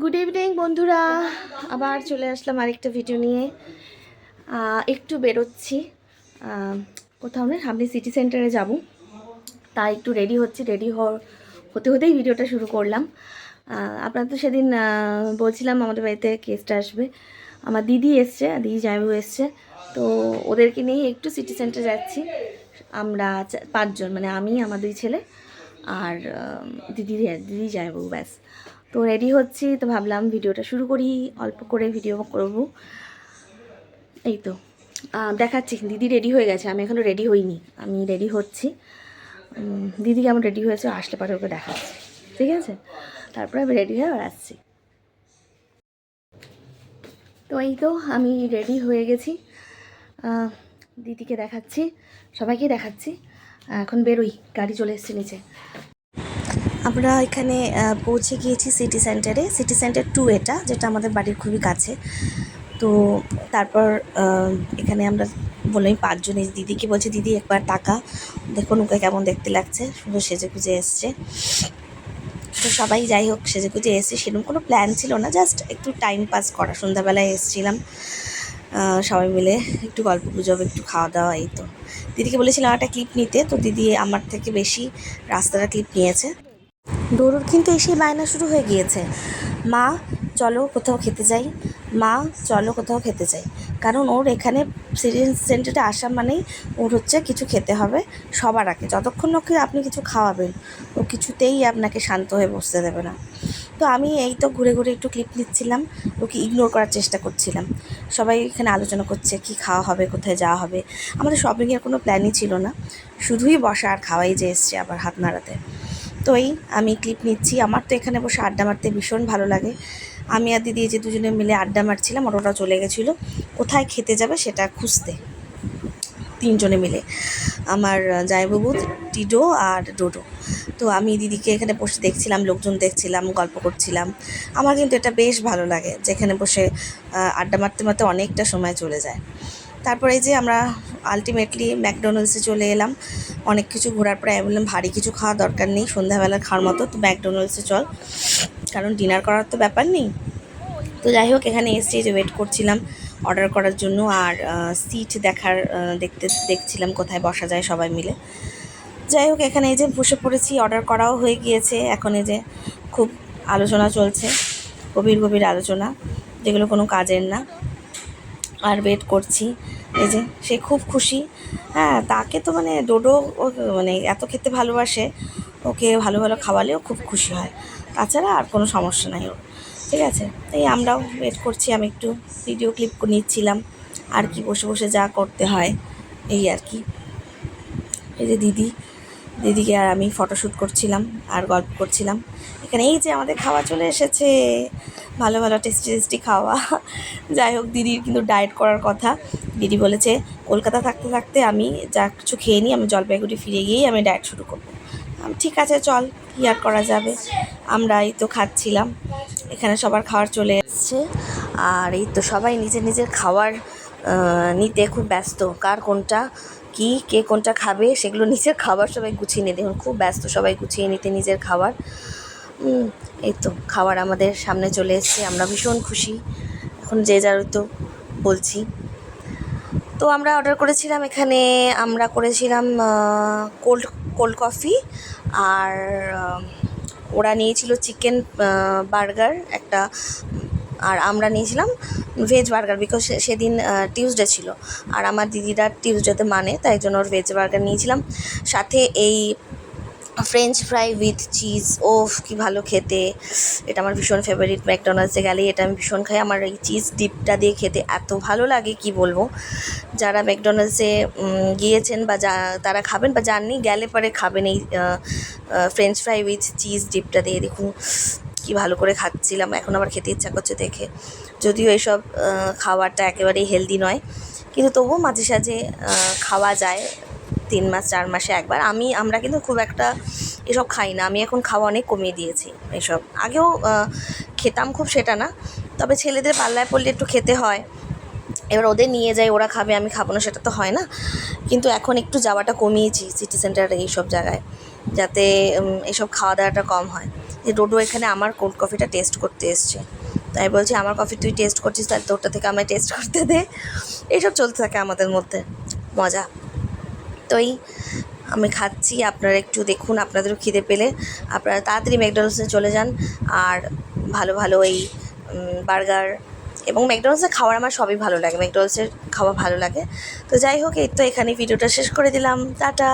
Good evening বন্ধুরা। আবার চলে আসলাম আরেকটা ভিডিও নিয়ে। একটু বেরোচ্ছি। কোথাও না, সামনে সিটি সেন্টারে যাব। তাই একটু রেডি হচ্ছি রেডি হতে হতেই ভিডিওটা শুরু করলাম। আপনারা তো সেদিন বলছিলাম আমাদের বাড়িতে কেসটা আসবে। আমার দিদি এসছে, দিদি জামাইবাবু এসছে। তো ওদেরকে নিয়ে একটু সিটি সেন্টারে যাচ্ছি। আমরা পাঁচজন মানে আমি, আমার দুই ছেলে। আর দিদি দিদি জামাইবাবু, ব্যাস। তো রেডি হচ্ছি, তো ভাবলাম ভিডিওটা শুরু করি, অল্প করে ভিডিও করব। এই তো দেখাচ্ছি, দিদি রেডি হয়ে গেছে, আমি এখনও রেডি হইনি, আমি রেডি হচ্ছি। দিদি কেমন রেডি হয়েছে, আসলে পরে ওকে দেখাচ্ছি, ঠিক আছে? তারপরে আমি রেডি হয়ে আসছি। তো এই তো, আমি রেডি হয়ে গেছি। দিদিকে দেখাচ্ছি, সবাইকে দেখাচ্ছি। এখন বেরোই, গাড়ি চলে এসছে নিচে। আমরা এখানে পৌঁছে গিয়েছি সিটি সেন্টারে সিটি সেন্টার টু এটা, যেটা আমাদের বাড়ির খুবই কাছে। তো তারপর এখানে আমরা বললাম পাঁচজন, এই দিদিকে বলছি, দিদি, একবার টাকা দেখুন ওকে কেমন দেখতে লাগছে। সুন্দর সেজে গুজে এসছে। তো সবাই যাই হোক সেজে গুজে এসছে। সেরকম কোনো প্ল্যান ছিল না জাস্ট একটু টাইম পাস করা। সন্ধ্যাবেলায় এসেছিলাম। সবাই মিলে একটু গল্প গুজব, একটু খাওয়া দাওয়া, এই তো। দিদিকে বলেছিলাম একটা ক্লিপ নিতে, তো দিদি আমার থেকে বেশি রাস্তাটা ক্লিপ নিয়েছে। ডোরুর কিন্তু এসেই বায়না শুরু হয়ে গিয়েছে। মা, চলো কোথাও খেতে যাই। মা, চলো কোথাও খেতে যাই। কারণ ওর এখানে সিরিয়াস সেন্টারে আসা মানেই ওর হচ্ছে কিছু খেতে হবে সবার আগে। যতক্ষণ ওকে আপনি কিছু খাওয়াবেন, ও কিছুতেই আপনাকে শান্ত হয়ে বসতে দেবে না। তো আমি এই তো ঘুরে ঘুরে একটু ক্লিপ নিচ্ছিলাম, ওকে ইগনোর করার চেষ্টা করছিলাম। সবাই এখানে আলোচনা করছে, কি খাওয়া হবে, কোথায় যাওয়া হবে? আমাদের শপিংয়ের কোনো প্ল্যানই ছিল না। শুধুই বসা আর খাওয়াই যে এসছে আবার হাত নাড়াতে। তো এই আমি ক্লিপ নিচ্ছি। আমার তো এখানে বসে আড্ডা মারতে ভীষণ ভালো লাগে। আমি আর দিদি যে দুজনে মিলে আড্ডা মারছিলাম আর ওরা চলে গেছিল। কোথায় খেতে যাবে সেটা খুঁজতে। তিনজনে মিলে। আমার জায়বাবু টিডো আর ডোডো। তো আমি দিদিকে এখানে বসে দেখছিলাম, লোকজন দেখছিলাম, গল্প করছিলাম। আমার কিন্তু এটা বেশ ভালো লাগে, যেখানে বসে আড্ডা মারতে মারতে অনেকটা সময় চলে যায়। তারপরে যে আমরা আলটিমেটলি ম্যাকডোনাল্ডসে চলে এলাম। অনেক কিছু ঘোরার পরে আমি বললাম, ভারী কিছু খাওয়া দরকার নেই, সন্ধ্যাবেলা খাওয়ার মতো, তো ম্যাকডোনাল্ডসে চল। কারণ ডিনার করার তো ব্যাপার নেই। তো যাই হোক, এখানে এসছি যে ওয়েট করছিলাম অর্ডার করার জন্য আর সিট দেখার দেখতে, দেখছিলাম কোথায় বসা যায় সবাই মিলে। যাই হোক, এখানে এই যে বসে পড়েছি অর্ডার করাও হয়ে গিয়েছে। এখন এই যে খুব আলোচনা চলছে, গভীর গভীর আলোচনা, যেগুলো কোনো কাজের না। আর ওয়েট করছি, এই যে সে খুব খুশি। হ্যাঁ তাকে তো মানে ডোডো মানে এত খেতে ভালোবাসে, ওকে ভালো ভালো খাওয়ালেও খুব খুশি হয়। তাছাড়া আর কোনো সমস্যা নাই ওর। ঠিক আছে? এই আমরাও ওয়েট করছি, আমি একটু ভিডিও ক্লিপ নিচ্ছিলাম। আর কি বসে বসে যা করতে হয়, এই আর কি। এই যে দিদি, দিদিকে আর আমি ফটোশ্যুট করছিলাম আর গল্প করছিলাম। এখানে এই যে আমাদের খাওয়া চলে এসেছে। ভালো ভালো টেস্টি টেস্টি খাওয়া। যাই হোক, দিদির কিন্তু ডায়েট করার কথা। দিদি বলেছে, কলকাতা থাকতে থাকতে আমি যা কিছু খেয়ে নিই, আমি জলপাইগুড়ি ফিরে গিয়েই আমি ডায়েট শুরু করব। ঠিক আছে চল কী আর করা যাবে? আমরা এই তো খাচ্ছিলাম। এখানে সবার খাওয়ার চলে এসছে। আর এই তো সবাই নিজের নিজের আহ, নিতে খুব ব্যস্ত। কার কোনটা কি কে কোনটা খাবে সেগুলো নিজের খাবার সবাই গুছিয়ে নিতে দেখুন খুব ব্যস্ত সবাই গুছিয়ে নিতে নিজের খাবার। এই তো খাবার আমাদের সামনে চলে এসেছে আমরা ভীষণ খুশি। এখন যে যার তো বলছি। তো আমরা অর্ডার করেছিলাম এখানে, আমরা করেছিলাম কোল্ড কোল্ড কফি আর ওরা নিয়েছিল চিকেন বার্গার একটা, আর আমরা নিয়েছিলাম ভেজ বার্গার বিকজ সেদিন টিউসডে ছিল। আর আমার দিদিরা টিউসডেতে মানে তাই জন্য ওর ভেজ বার্গার নিয়েছিলাম। সাথে এই ফ্রেঞ্চ ফ্রাই উইথ চিজ ওফ, কি ভালো খেতে। এটা আমার ভীষণ ফেভারিট ম্যাকডোনাল্ডসে গেলে এটা আমি ভীষণ খাই। আমার এই চিজ ডিপটা দিয়ে খেতে এত ভালো লাগে, কি বলব? যারা ম্যাকডোনাল্ডসে গিয়েছেন বা যা, তারা খাবেন বা যাননি, গেলে পরে খাবেন এই ফ্রেঞ্চ ফ্রাই উইথ চিজ ডিপটা দিয়ে। দেখুন, কি ভালো করে খাচ্ছিলাম। এখন আবার খেতে ইচ্ছা করছে দেখে। যদিও এইসব খাবারটা একেবারেই হেলদি নয়। কিন্তু তবুও মাঝে সাঝে খাওয়া যায়। তিন মাস, চার মাসে একবার। আমি, আমরা কিন্তু খুব একটা এসব খাই না। আমি এখন খাওয়া অনেক কমিয়ে দিয়েছি এসব। আগেও খেতাম খুব সেটা না। তবে ছেলেদের পাল্লায় পড়লে একটু খেতে হয়। এবার ওদের নিয়ে যাই, ওরা খাবে, আমি খাব না, সেটা তো হয় না। কিন্তু এখন একটু যাওয়াটা কমিয়েছি সিটি সেন্টার এইসব জায়গায়, যাতে এসব খাওয়া দাওয়াটা কম হয়। যে ডোডো এখানে আমার কোল্ড কফিটা টেস্ট করতে এসছে। তাই বলছি, আমার কফি তুই টেস্ট করছিস, তাহলে তোরটা থেকে আমায় টেস্ট করতে দে। এইসব চলতে থাকে আমাদের মধ্যে। মজা। তো এই আমি খাচ্ছি। আপনারা একটু দেখুন, আপনাদেরও খিদে পেলে। আপনারা তাড়াতাড়ি ম্যাকডোনাল্ডসে চলে যান। আর ভালো ভালো এই বার্গার এবং ম্যাকডোনাল্ডসের খাওয়ার আমার সবই ভালো লাগে। ম্যাকডোনাল্ডসের খাওয়া ভালো লাগে। তো যাই হোক, এই তো এখানে ভিডিওটা শেষ করে দিলাম। টাটা!